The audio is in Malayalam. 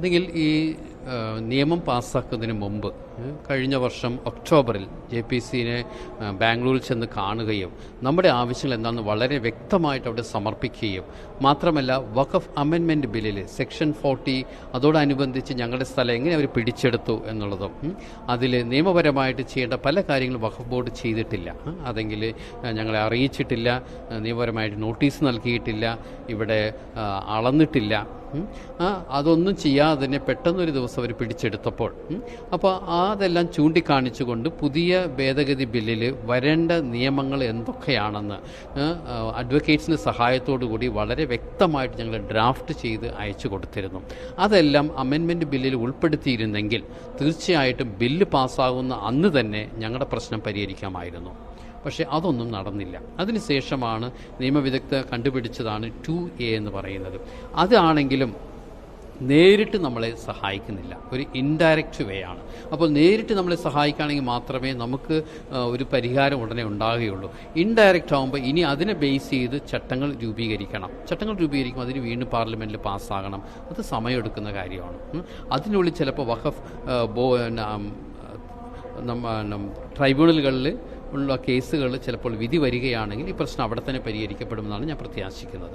ഒന്നുകിൽ ഈ നിയമം പാസ്സാക്കുന്നതിന് മുമ്പ് കഴിഞ്ഞ വർഷം ഒക്ടോബറിൽ ജെ പി സിനെ ബാംഗ്ലൂരിൽ ചെന്ന് കാണുകയും നമ്മുടെ ആവശ്യങ്ങൾ എന്താണെന്ന് വളരെ വ്യക്തമായിട്ട് അവിടെ സമർപ്പിക്കുകയും മാത്രമല്ല വഖഫ് അമെൻമെന്റ് ബില്ലിൽ സെക്ഷൻ ഫോർട്ടി അതോടനുബന്ധിച്ച് ഞങ്ങളുടെ സ്ഥലം എങ്ങനെ അവർ പിടിച്ചെടുത്തു എന്നുള്ളതും അതിൽ നിയമപരമായിട്ട് ചെയ്യേണ്ട പല കാര്യങ്ങളും വഖഫ് ബോർഡ് ചെയ്തിട്ടില്ല. അതെങ്കിൽ ഞങ്ങളെ അറിയിച്ചിട്ടില്ല നിയമപരമായിട്ട് നോട്ടീസ് നൽകിയിട്ടില്ല ഇവിടെ അളന്നിട്ടില്ല അതൊന്നും ചെയ്യാതെ തന്നെ പെട്ടെന്നൊരു ദിവസം അവർ പിടിച്ചെടുത്തപ്പോൾ അപ്പോൾ അതെല്ലാം ചൂണ്ടിക്കാണിച്ചുകൊണ്ട് പുതിയ ഭേദഗതി ബില്ലിൽ വരേണ്ട നിയമങ്ങൾ എന്തൊക്കെയാണെന്ന് അഡ്വക്കേറ്റ്സിന്റെ സഹായത്തോടു കൂടി വളരെ വ്യക്തമായിട്ട് ഞങ്ങൾ ഡ്രാഫ്റ്റ് ചെയ്ത് അയച്ചു കൊടുത്തിരുന്നു. അതെല്ലാം അമെൻമെന്റ് ബില്ലിൽ ഉൾപ്പെടുത്തിയിരുന്നെങ്കിൽ തീർച്ചയായിട്ടും ബില്ല് പാസ്സാകുന്ന അന്ന് തന്നെ ഞങ്ങളുടെ പ്രശ്നം പരിഹരിക്കാമായിരുന്നു. പക്ഷേ അതൊന്നും നടന്നില്ല. അതിനുശേഷമാണ് നിയമവിദഗ്ധ കണ്ടുപിടിച്ചതാണ് ടു എ എന്ന് പറയുന്നത്. അതാണെങ്കിലും നേരിട്ട് നമ്മളെ സഹായിക്കുന്നില്ല. ഒരു ഇൻഡയറക്റ്റ് വേ ആണ്. അപ്പോൾ നേരിട്ട് നമ്മളെ സഹായിക്കുകയാണെങ്കിൽ മാത്രമേ നമുക്ക് ഒരു പരിഹാരം ഉടനെ ഉണ്ടാകുകയുള്ളൂ. ഇൻഡയറക്റ്റ് ആകുമ്പോൾ ഇനി അതിനെ ബേസ് ചെയ്ത് ചട്ടങ്ങൾ രൂപീകരിക്കണം. ചട്ടങ്ങൾ രൂപീകരിക്കുമ്പോൾ അതിന് വീണ്ടും പാർലമെന്റിൽ പാസ്സാകണം അത് സമയമെടുക്കുന്ന കാര്യമാണ്. അതിനുള്ളിൽ ചിലപ്പോൾ വഖഫ് ബോ ട്രൈബ്യൂണലുകളിൽ ഉള്ള കേസുകൾ ചിലപ്പോൾ വിധി വരികയാണെങ്കിൽ ഈ പ്രശ്നം അവിടെ തന്നെ പരിഹരിക്കപ്പെടുമെന്നാണ് ഞാൻ പ്രത്യാശിക്കുന്നത്.